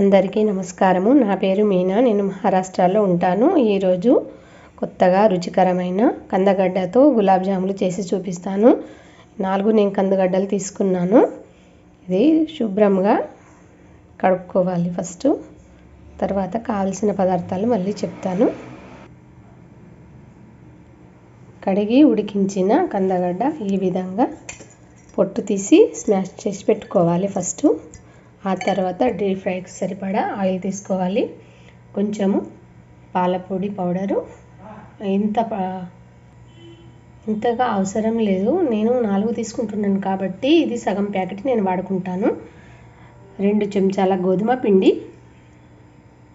అందరికీ నమస్కారము. నా పేరు మీనా. నేను మహారాష్ట్రలో ఉంటాను. ఈరోజు కొత్తగా రుచికరమైన కందగడ్డతో గులాబ్ జాములు చేసి చూపిస్తాను. నాలుగు నేను కందగడ్డలు తీసుకున్నాను. ఇది శుభ్రంగా కడుక్కోవాలి ఫస్ట్. తర్వాత కావలసిన పదార్థాలు మళ్ళీ చెప్తాను. కడిగి ఉడికించిన కందగడ్డ ఈ విధంగా పొట్టు తీసి స్మాష్ చేసి పెట్టుకోవాలి ఫస్ట్. ఆ తర్వాత డీప్ ఫ్రైకి సరిపడా ఆయిల్ తీసుకోవాలి. కొంచెము పాలపొడి పౌడరు. ఇంత ఇంతగా అవసరం లేదు. నేను నాలుగు తీసుకుంటున్నాను కాబట్టి ఇది సగం ప్యాకెట్ నేను వాడుకుంటాను. రెండు చెంచాల గోధుమ పిండి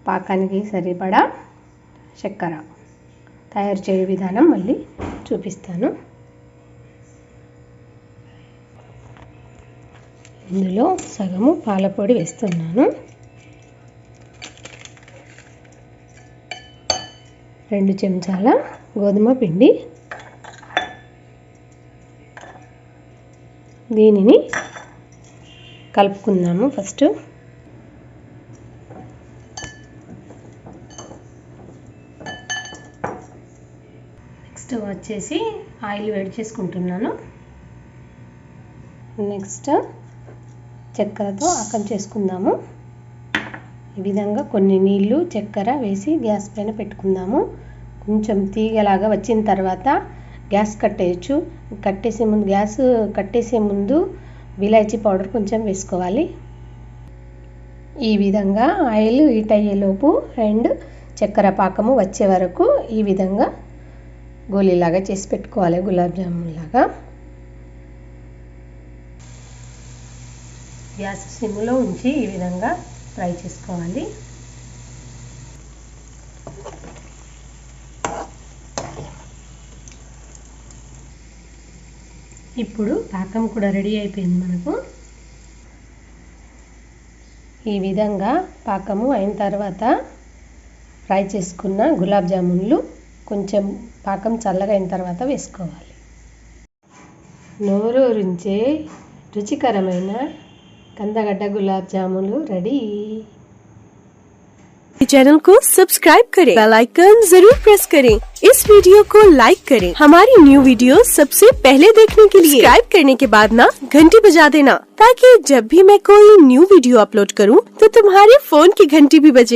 పాకానికి సరిపడా చక్కెర. తయారు చేయే విధానం మళ్ళీ చూపిస్తాను. ఇందులో సగము పాలపొడి వేస్తున్నాను. రెండు చెంచాల గోధుమ పిండి. దీనిని కలుపుకుందాము ఫస్ట్. నెక్స్ట్ వచ్చేసి ఆయిల్ వేడి చేసుకుంటున్నాను. నెక్స్ట్ చక్కెరతో అక్కం చేసుకుందాము. ఈ విధంగా కొన్ని నీళ్ళు చక్కెర వేసి గ్యాస్ పైన పెట్టుకుందాము. కొంచెం తీగలాగా వచ్చిన తర్వాత గ్యాస్ కట్టేయచ్చు. కట్టేసే ముందు గ్యాస్ కట్టేసే ముందు విలాయచీ పౌడర్ కొంచెం వేసుకోవాలి. ఈ విధంగా ఆయిల్ హీట్ అయ్యేలోపు అండ్ చక్కెర పాకము వచ్చే వరకు ఈ విధంగా గోళీలాగా చేసి పెట్టుకోవాలి గులాబ్ జామున్ లాగా. గ్యాస్ సిమ్లో ఉంచి ఈ విధంగా ఫ్రై చేసుకోవాలి. ఇప్పుడు పాకం కూడా రెడీ అయిపోయింది మనకు. ఈ విధంగా పాకము అయిన తర్వాత ఫ్రై చేసుకున్న గులాబ్ జామున్లు కొంచెం పాకం చల్లగా అయిన తర్వాత వేసుకోవాలి. నోరూరించే రుచికరమైన कंदागड्डा गुलाब जामुन रेडी चैनल को सब्सक्राइब करें बेल आइकन ज़रूर प्रेस करें इस वीडियो को लाइक करें। हमारी न्यू वीडियो सबसे पहले देखने के लिए सब्सक्राइब करने के बाद ना घंटी बजा देना, ताकि जब भी मैं कोई न्यू वीडियो अपलोड करूँ तो तुम्हारे फ़ोन की घंटी भी बजे।